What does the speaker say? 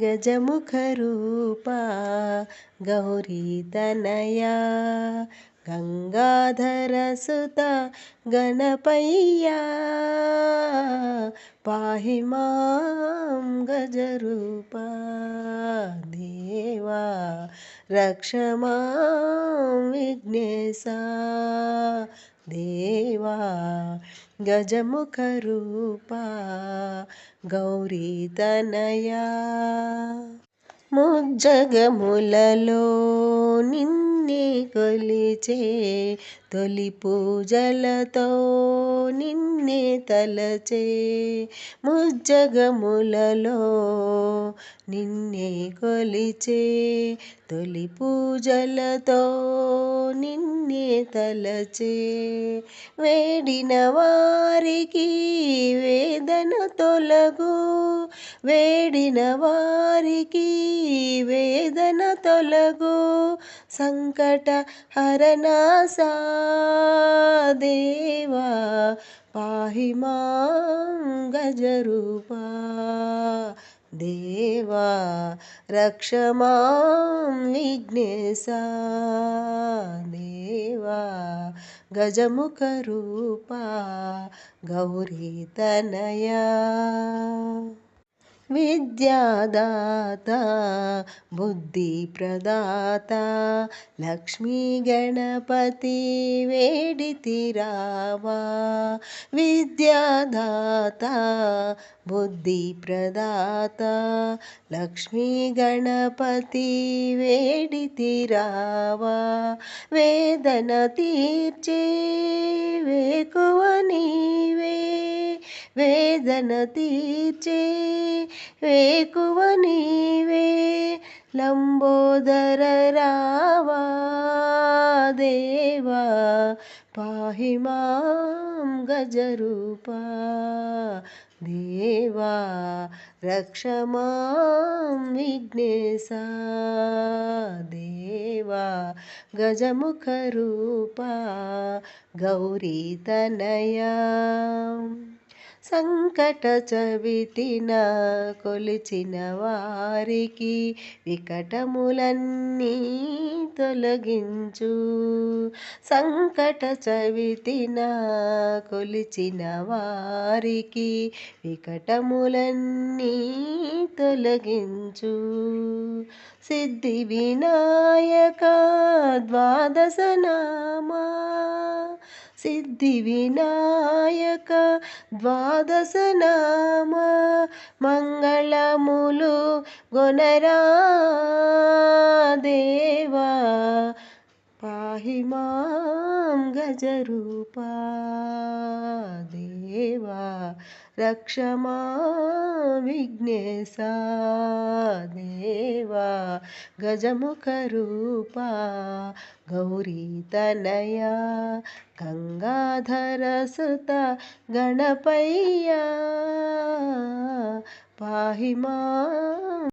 गजमुखरूपा गौरीतनया गङ्गाधरसुता गणपय्या पाहि माँ गजरूपा देवा रक्ष माँ विघ्नेशा देवा గజముఖరూపా గౌరీతనయా ముజ్జగములలో నిన్నే కొలిచే తొలి పూజలతో నిన్నే తలచే ముజ్జగములలో నిన్నే కొలిచే తొలి పూజలతో నిన్నే తలచే వేడిన వారికి వేదన తొలగు వేడిన వారికి వేదన తొలగు सङ्कटहरणा सा देवा पाहि मां गजरूपा देवा रक्ष मां विग्नेसा देवा गजमुखरूपा गौरीतनया। विद्यादाता बुद्धिप्रदाता लक्ष्मीगणपति वेडिति रावा विद्या बुद्धिप्रदाता लक्ष्मीगणपति वेडिति रावा वेदनातिर् वे कुवनि वे వేదన తీర్చే వేకువ నీవే. లంబోదర రావా దేవా పాహి మాం గజరూపా. దేవా రక్ష మాం విఘ్నేశా. దేవా గజముఖ రూపా గౌరీతనయా సంకట చవితిన కొలిచిన వారికి వికటములన్నీ తొలగించు. సంకట చవితిన కొలిచిన వారికి వికటములన్నీ తొలగించు. సిద్ధి వినాయక ద్వాదశ నామా సిద్ధి వినాయక ద్వాదశ నామ మంగళములు గొనరా దేవా. పాహి మాం గజరూపా దేవా రక్ష మా విఘ్నేశా దేవా గజముఖ రూపా గౌరీతనయా గంగాధర సుత గణపయ్యా పాహి మా